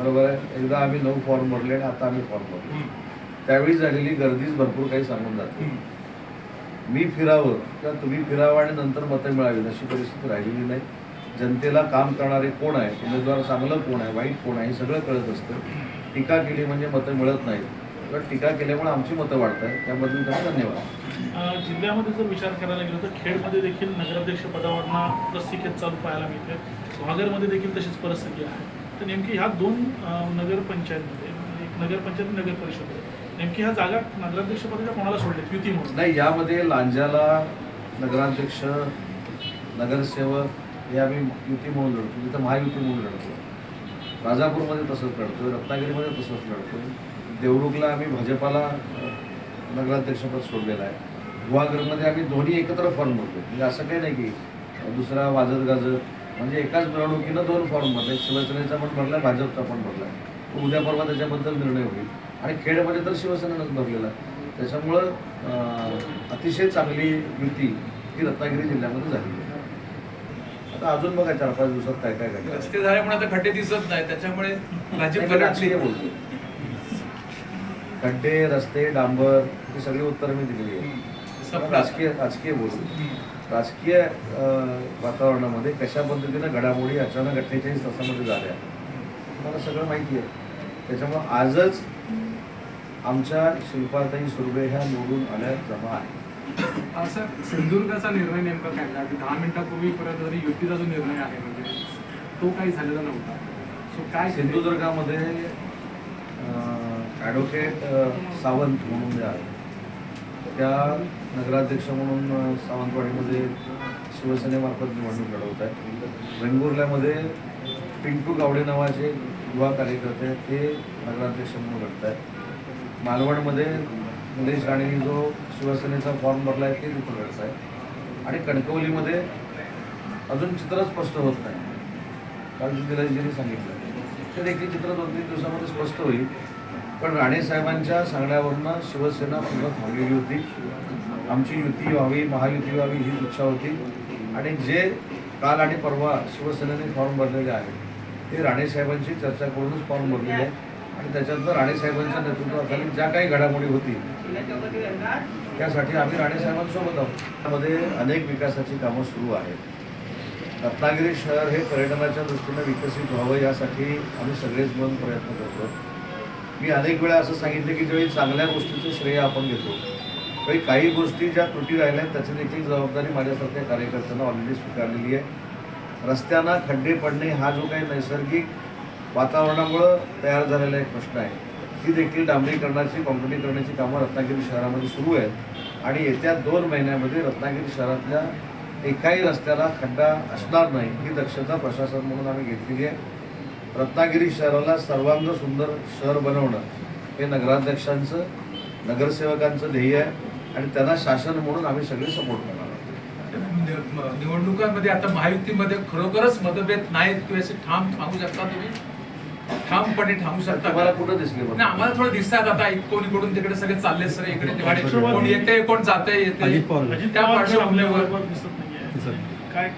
बरोबर आहे? एकदा आम्ही नऊ फॉर्म भरले आणि आता आम्ही फॉर्म भरले. त्यावेळी झालेली गर्दीच भरपूर काही सांगून जाते. मी फिरावं किंवा तुम्ही फिरावं आणि नंतर मतं मिळावी. अशी परिस्थिती राहिलेली नाही. जनतेला काम करणारे कोण आहे उमेदवार चांगलं कोण आहे? वाईट कोण आहे? हे सगळं कळत असतं. टीका केली म्हणजे मतं मिळत नाहीत. तर टीका केल्यामुळे आमची मतं वाढत आहेत त्याबद्दल त्यांना धन्यवाद. जिल्ह्यामध्ये जर विचार करायला गेलो तर खेडमध्ये देखील नगराध्यक्ष पदावरनं चालू पाहायला मिळते. वाघरमध्ये देखील तशीच परिस्थिती आहे. तर नेमकी ह्या दोन नगरपंचायतमध्ये म्हणजे एक नगरपंचायत नगर परिषद नेमकी ह्या जागा नगराध्यक्ष पदाच्या कोणाला सोडले युती म्हणून. नाही यामध्ये लांजाला नगराध्यक्ष नगरसेवक हे आम्ही युती म्हणून लढतो. तिथं महायुती म्हणून लढतो. राजापूरमध्ये तसंच लढतो रत्नागिरीमध्ये तसंच लढतो देवरुखला आम्ही भाजपाला नगराध्यक्षपद सोडलेलं आहे. गुहागरमध्ये आम्ही दोन्ही एकत्र फॉर्म भरतो म्हणजे असं काही नाही की दुसरा वाजत गाजत म्हणजे एकाच मिरवणुकीनं दोन फॉर्म भरले. शिवसेनेचा पण भरला भाजपचा पण भरला. उद्या परवा त्याच्याबद्दल निर्णय होईल. आणि खेडमध्ये तर शिवसेनेनंच भरलेला. त्याच्यामुळं अतिशय चांगली युती ही रत्नागिरी जिल्ह्यामध्ये झाली. आहे आता अजून बघा चार पाच दिवसात काय काय घडलं. रस्ते झाल्यामुळे आता खड्डे दिसत नाही त्याच्यामुळे गडबडली. बोलतो. खड्डे रस्ते डांबर ही सगळी उत्तरं मी दिलेली आहे. राजकीय राजकीय बोलू राजकीय वातावरणामध्ये कशा पद्धतीनं घडामोडी अचानक अठ्ठेचाळीस तासामध्ये झाल्या मला सगळं माहिती आहे. त्याच्यामुळं आजच आमच्या शिल्पाताई सुर्वे ह्या निवडून आल्या जमा आहे असं सिंधुदुर्गाचा निर्णय नेमका काय झाला? दहा मिनिटापूर्वी परत जरी युतीचा जो निर्णय आहे म्हणजे तो काही झालेला नव्हता. सो काय सिंधुदुर्गामध्ये ॲडव्होकेट सावंत म्हणून जे आहे त्या नगराध्यक्ष म्हणून सावंतवाडीमध्ये शिवसेनेमार्फत निवडणूक लढवत आहे वेंगुर्ल्यामध्ये पिंटू गावडे नावाचे युवा कार्यकर्ते आहेत ते नगराध्यक्ष म्हणून लढत आहेत. मालवणमध्ये निलेश राणेंनी जो शिवसेनेचा फॉर्म भरला आहे ते तिथं लढत आहे आणि कणकवलीमध्ये अजून चित्र स्पष्ट होत नाही. काल दिलाजींनी सांगितलं ते देखील चित्र दोन तीन दिवसामध्ये स्पष्ट होईल. पण राणे साहेबांच्या सांगण्यावरनं शिवसेना पूर्ण थांबलेली होती. आमची युती व्हावी महायुती व्हावी हीच इच्छा होती. आणि जे काल आणि परवा शिवसेनेने फॉर्म भरलेले आहेत ते राणेसाहेबांची चर्चा करूनच फॉर्म भरलेले आहेत. आणि त्याच्यातनं राणे साहेबांच्या नेतृत्वाखाली ज्या काही घडामोडी होती त्यासाठी आम्ही राणे साहेबांसोबत आहोत. त्यामध्ये अनेक विकासाची कामं सुरू आहेत. रत्नागिरी शहर हे पर्यटनाच्या दृष्टीनं विकसित व्हावं यासाठी आम्ही सगळेच मिळून प्रयत्न करतो मी अनेक वेळा असं सांगितलं की ज्यावेळी चांगल्या गोष्टीचं श्रेय आपण घेतो काही काही गोष्टी ज्या त्रुटी राहिल्या आहेत त्याची देखील जबाबदारी माझ्यासारख्या कार्यकर्त्यांना ऑलरेडी स्वीकारलेली आहे. रस्त्यांना खड्डे पडणे हा जो काही नैसर्गिक वातावरणामुळं तयार झालेला एक प्रश्न आहे. ती देखील डांबरीकरणाची करण्याची कामं रत्नागिरी शहरामध्ये सुरू आहेत आणि येत्या दोन महिन्यामध्ये रत्नागिरी शहरातल्या एकाही रस्त्याला खड्डा असणार नाही ही दक्षता प्रशासन म्हणून आम्ही घेतलेली आहे. रत्नागिरी शहराला सर्वांग सुंदर शहर बनवणं हे नगराध्यक्षांचं नगरसेवकांचं ध्येय आहे आणि त्यांना शासन म्हणून आम्ही सगळे सपोर्ट करणार नि- निवडणुकांमध्ये आता महायुतीमध्ये खरोखरच मतभेद नाहीत किंवा असे ठाम सांगू शकता तुम्ही? ठामपणे थांबू शकता तुम्हाला का? कुठं दिसले नाही आम्हाला थोडं दिसतात आता? कोण इकडून तिकडे सगळे चालले सर इकडे तिकडे कोण येते कोण जाते येते त्या पार्श्वभूमीवर आपल्याबरोबर दिसत नाहीये. काय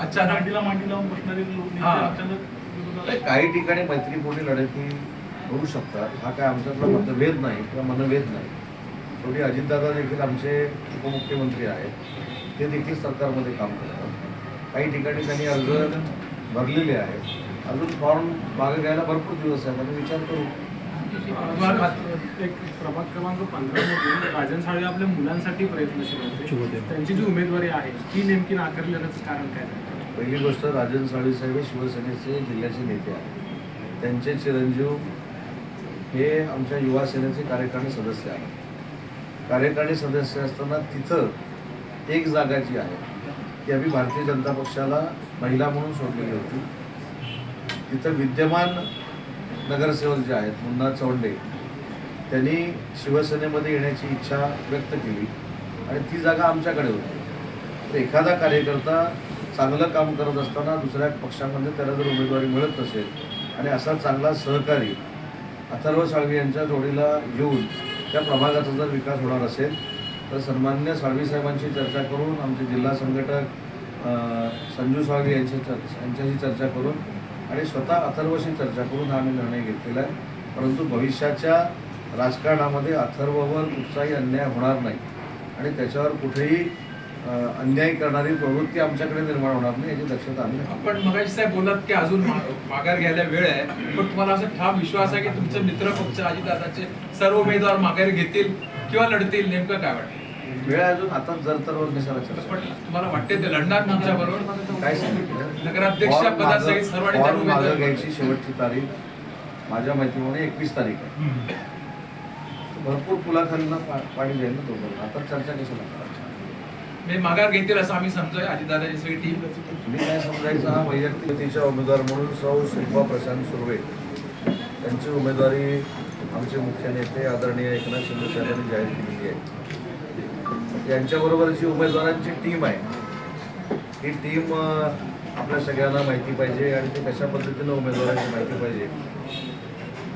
अचानक- मांडीला मांडी लावून बसणारे लोक हा. अचानक काही ठिकाणी मैत्रीपूर्ण लढती होऊ शकतात. हा काय आमच्यातला मतभेद नाही किंवा मनभेद नाही. शेवटी अजितदादा देखील आमचे उपमुख्यमंत्री आहेत. ते देखील सरकारमध्ये काम करतात. काही ठिकाणी त्यांनी अर्ज भरलेले आहेत. अजून फॉर्म मागे घ्यायला भरपूर दिवस आहेत. आम्ही विचार करू. एक प्रभाग क्रमांक पंधरा मध्ये राजन साळे आपल्या मुलांसाठी प्रयत्नशील होते. त्यांची जी उमेदवारी आहे ती नेमकी नाकारली जाण्याचं कारण काय झालं? पहिली गोष्ट राजन साळीसाहेब हे शिवसेनेचे जिल्ह्याचे नेते आहेत. त्यांचे चिरंजीव हे आमच्या युवा सेनेचे कार्यकारिणी सदस्य आहेत. कार्यकारिणी सदस्य असताना तिथं एक जागा जी आहे ती आम्ही भारतीय जनता पक्षाला महिला म्हणून सोडलेली होती. तिथं विद्यमान नगरसेवक जे आहेत मुन्ना चौंडे त्यांनी शिवसेनेमध्ये येण्याची इच्छा व्यक्त केली आणि ती जागा आमच्याकडे होती. तर एखादा कार्यकर्ता चांगलं काम करत असताना दुसऱ्या पक्षामध्ये त्याला जर उमेदवारी मिळत नसेल आणि असा चांगला सहकारी अथर्व साळवी यांच्या जोडीला येऊन त्या प्रभागाचा जर विकास होणार असेल तर सन्मान्य साळवी साहेबांशी चर्चा करून आमचे जिल्हा संघटक संजू साळवी यांच्या चर्चा यांच्याशी चर्चा करून आणि स्वतः अथर्वशी चर्चा करून हा आम्ही निर्णय घेतलेला आहे. परंतु भविष्याच्या राजकारणामध्ये अथर्ववर कुठचाही अन्याय होणार नाही. आणि त्याच्यावर कुठेही अन्याय करणारी प्रवृत्ती आमच्याकडे निर्माण होणार नाही याची दक्षता आम्ही. आपण मगाशी साहेब बोलत की अजून माघार घ्यायला वेळ आहे पण तुम्हाला असं ठाम विश्वास आहे की तुमचे मित्र पक्ष अजितदादाचे सर्व उमेदवार माघारी घेतील किंवा लढतील नेमकं काय वाटतं? वेळ अजून आता जर तर वर कशाला पण तुम्हाला वाटते ते लढणार तुमच्या बरोबर? काय सांगितलं? नगराध्यक्ष मागं- सर्वांनी उमेदवार- घ्यायची शेवटची तारीख माझ्या माहितीप्रमाणे एकवीस तारीख आहे. भरपूर पुलाखालीला पा- पाणी जाईल ना तोपर्यंत. आता चर्चा कशाला मी माघार घेतील असं आम्ही समजोय. अजितदादाची सगळी टीम तुम्ही काय समजायचं हा वैयक्तिक उमेदवार म्हणून सौ शिल्पा प्रशांत सुर्वे. त्यांची उमेदवारी आमचे मुख्य नेते आदरणीय एकनाथ शिंदे साहेबांनी जाहीर केलेली आहे. यांच्याबरोबर जी उमेदवारांची टीम आहे. ही टीम आपल्या सगळ्यांना माहिती पाहिजे आणि ते कशा पद्धतीनं उमेदवारांची माहिती पाहिजे.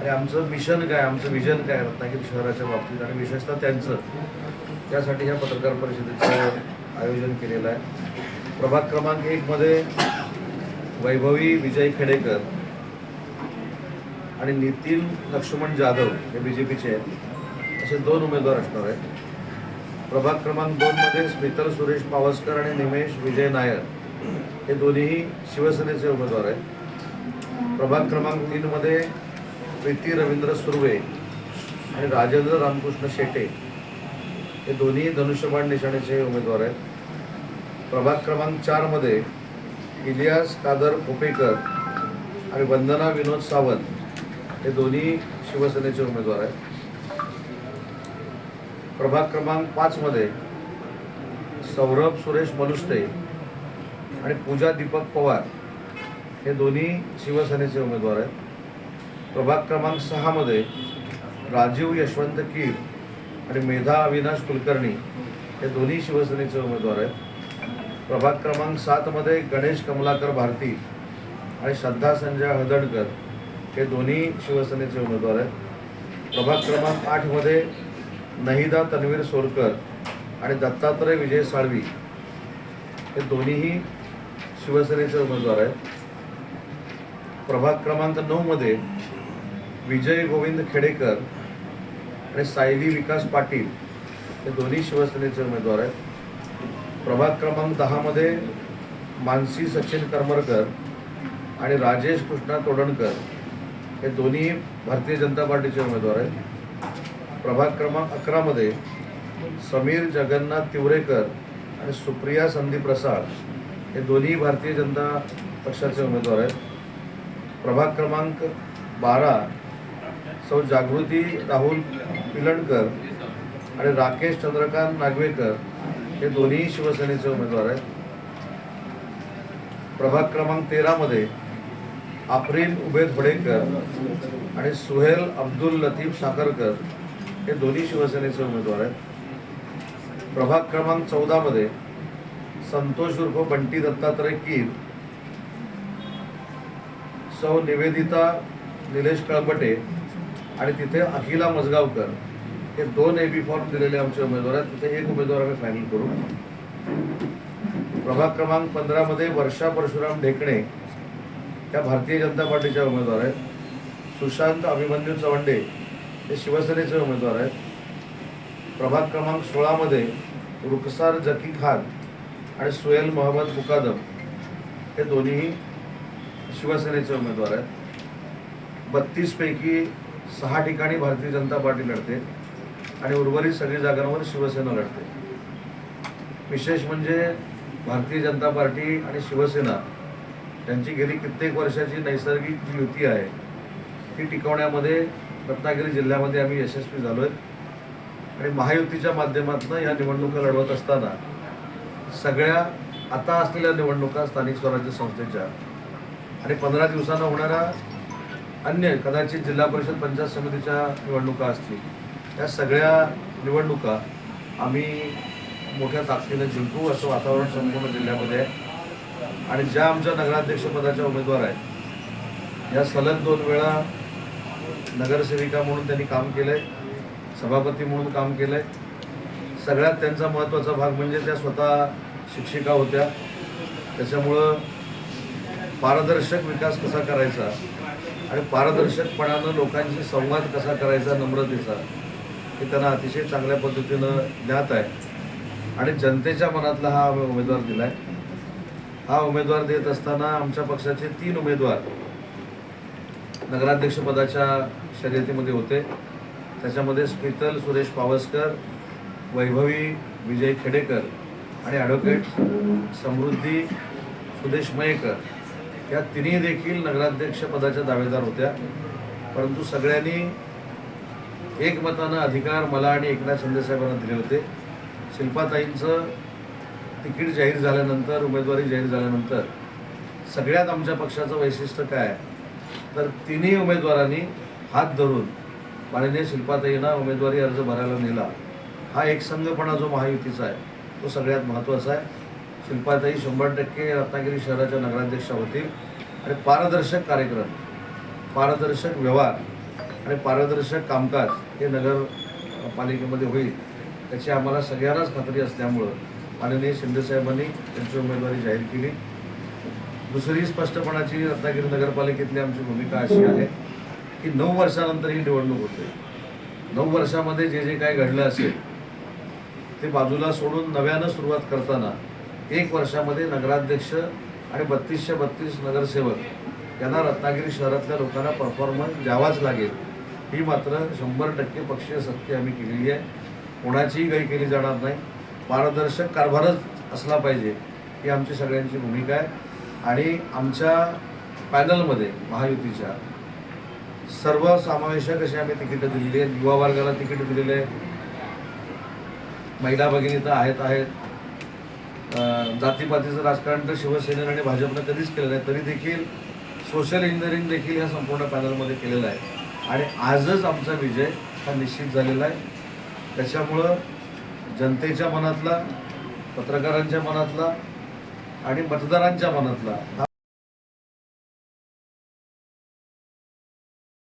आणि आमचं मिशन काय आमचं विजन काय रत्नागिरी शहराच्या बाबतीत आणि विशेषतः त्यांचं. त्यासाठी ह्या पत्रकार परिषदेचं आयोजन केलेलं आहे. प्रभाग क्रमांक एकमध्ये वैभवी विजय खेडेकर आणि नितीन लक्ष्मण जाधव हे बी जे पीचे आहेत. असे दोन उमेदवार असणार आहेत. प्रभाग क्रमांक दोनमध्ये स्मितल सुरेश पावसकर आणि निमेश विजय नायर हे दोन्हीही शिवसेनेचे उमेदवार आहेत. प्रभाग क्रमांक तीनमध्ये प्रीती रवींद्र सुर्वे आणि राजेंद्र रामकृष्ण शेटे हे दोन्ही धनुष्यबाण निशाणेचे उमेदवार आहेत. प्रभाग क्रमांक चारमध्ये इलियास कादर खोपेकर आणि वंदना विनोद सावंत हे दोन्ही शिवसेनेचे उमेदवार आहेत. प्रभाग क्रमांक पाचमध्ये सौरभ सुरेश मनुष्टे आणि पूजा दीपक पवार हे दोन्ही शिवसेनेचे उमेदवार आहेत. प्रभाग क्रमांक सहामध्ये राजीव यशवंत कीर आणि मेधा अविनाश कुलकर्णी हे दोन्ही शिवसेनेचे उमेदवार आहेत. प्रभाग क्रमांक सातमध्ये गणेश कमलाकर भारती आणि श्रद्धा संजय हदणकर हे दोन्ही शिवसेनेचे उमेदवार आहेत. प्रभाग क्रमांक आठमध्ये नहिदा तन्वीर सोलकर आणि दत्तात्रय विजय साळवी हे दोन्हीही शिवसेनेचे उमेदवार आहेत. प्रभाग क्रमांक नऊमध्ये विजय गोविंद खेडेकर आणि सायली विकास पाटील हे दोन्ही शिवसेनेचे उमेदवार आहेत. प्रभाग क्रमांक दहामध्ये मानसी सचिन करमरकर आणि राजेश कृष्णा तोडणकर हे दोन्ही भारतीय जनता पार्टीचे उमेदवार आहेत. प्रभाग क्रमांक अकरामध्ये समीर जगन्नाथ तिवरेकर आणि सुप्रिया संदीप प्रसाद हे दोन्ही भारतीय जनता पक्षाचे उमेदवार आहेत. प्रभाग क्रमांक बारा सौ जागृती राहुल पिलणकर आणि राकेश चंद्रकांत नागवेकर हे दोन्ही शिवसेनेचे उमेदवार आहेत. प्रभाग क्रमांक तेरामध्ये आफरीन उबेद होडेकर आणि सुहेल अब्दुल लतीफ साखरकर हे दोन्ही शिवसेनेचे उमेदवार आहेत. प्रभाग क्रमांक चौदामध्ये संतोष उर्फ बंटी दत्तात्रय कीर सौ निवेदिता निलेश कळबटे आणि तिथे अखिला मजगावकर हे दोन ए बी फॉर्म दिलेले आमचे उमेदवार आहेत. तिथे एक उमेदवार आम्ही फायनल करू. प्रभाग क्रमांक पंधरामध्ये वर्षा परशुराम ढेकणे त्या भारतीय जनता पार्टीच्या उमेदवार आहेत. सुशांत अभिमन्यू चवंडे हे शिवसेनेचे उमेदवार आहेत. प्रभाग क्रमांक सोळामध्ये रुखसार जकी खान आणि सुहेल मोहम्मद मुकादम हे दोन्हीही शिवसेनेचे उमेदवार आहेत. बत्तीसपैकी सहा ठिकाणी भारतीय जनता पार्टी लढते आणि उर्वरित सगळी जागांवर शिवसेना लढते. विशेष म्हणजे भारतीय जनता पार्टी आणि शिवसेना त्यांची गेली कित्येक वर्षाची नैसर्गिक जी युती आहे. ती टिकवण्यामध्ये रत्नागिरी जिल्ह्यामध्ये आम्ही यशस्वी झालो आहे आणि महायुतीच्या माध्यमातून या निवडणुका लढवत असताना सगळ्या आता असलेल्या निवडणुका स्थानिक स्वराज्य संस्थेच्या आणि पंधरा दिवसांना होणाऱ्या अन्य कदाचित जिल्हा परिषद पंचायत समितीच्या निवडणुका असतील या सगळ्या निवडणुका आम्ही मोठ्या ताकदीने जिंकू असं वातावरण संपूर्ण जिल्ह्यामध्ये आहे. आणि ज्या आमच्या नगराध्यक्षपदाच्या उमेदवार आहेत या सलग दोन वेळा नगरसेविका म्हणून त्यांनी काम केलं आहे सभापती म्हणून काम केलं आहे सगळ्यात त्यांचा महत्त्वाचा भाग म्हणजे त्या स्वतः शिक्षिका होत्या. त्याच्यामुळं पारदर्शक विकास कसा करायचा आणि पारदर्शकपणानं लोकांशी संवाद कसा करायचा नम्रतेचा हे त्यांना अतिशय चांगल्या पद्धतीनं ज्ञात आहे. आणि जनतेच्या मनातला हा उमेदवार दिला आहे हा उमेदवार देत असताना आमच्या पक्षाचे तीन उमेदवार नगराध्यक्षपदाच्या शर्यतीमध्ये होते. त्याच्यामध्ये स्मितल सुरेश पावसकर वैभवी विजय खेडेकर आणि ॲडव्होकेट समृद्धी सुदेश मयेकर. या तिन्ही देखील नगराध्यक्षपदाच्या दावेदार होत्या. परंतु सगळ्यांनी एकमतानं अधिकार मला आणि एकनाथ शिंदेसाहेबांना दिले होते. शिल्पाताईंचं तिकीट जाहीर झाल्यानंतर उमेदवारी जाहीर झाल्यानंतर सगळ्यात आमच्या पक्षाचं वैशिष्ट्य काय? आहे तर तिन्ही उमेदवारांनी हात धरून माननीय शिल्पाताईंना उमेदवारी अर्ज भरायला नेला. हा एकसंघपणा जो महायुतीचा आहे तो सगळ्यात महत्त्वाचा आहे. शिल्पाताई शंभर टक्के रत्नागिरी शहराच्या नगराध्यक्षा होतील. आणि पारदर्शक कार्यक्रम पारदर्शक व्यवहार आणि पारदर्शक कामकाज हे नगर पालिकेमध्ये होईल. त्याची आम्हाला सगळ्यांनाच खात्री असल्यामुळं माननीय शिंदेसाहेबांनी त्यांची उमेदवारी जाहीर केली. दुसरी स्पष्टपणाची रत्नागिरी नगरपालिकेतली आमची भूमिका अशी आहे की नऊ वर्षानंतर ही निवडणूक होते. नऊ वर्षामध्ये जे जे काय घडलं असेल ते बाजूला सोडून नव्यानं सुरुवात करताना एक वर्षामध्ये नगराध्यक्ष आणि बत्तीसशे बत्तीस नगरसेवक यांना रत्नागिरी शहरातल्या लोकांना परफॉर्मन्स द्यावाच लागेल. ही मात्र शंभर टक्के पक्षीय सत्य आम्ही केलेली आहे. कोणाचीही काही केली जाणार नाही. पारदर्शक कारभारच असला पाहिजे ही आमची सगळ्यांची भूमिका आहे. आणि आमच्या पॅनलमध्ये महायुतीच्या सर्वसमावेशक अशी आम्ही तिकीटं दिलेली आहेत. युवा वर्गाला तिकीट दिलेले आहे महिला भगिनी तर आहेत आहेत. जातीपातीचं राजकारण तर शिवसेनेनं आणि भाजपनं कधीच केलं नाही तरी देखील सोशल इंजिनिअरिंग देखील ह्या संपूर्ण पॅनलमध्ये केलेलं आहे. आणि आजच आमचा विजय हा निश्चित झालेला आहे. त्याच्यामुळं जनतेच्या मनातला पत्रकारांच्या मनातला आणि मतदारांच्या मनातला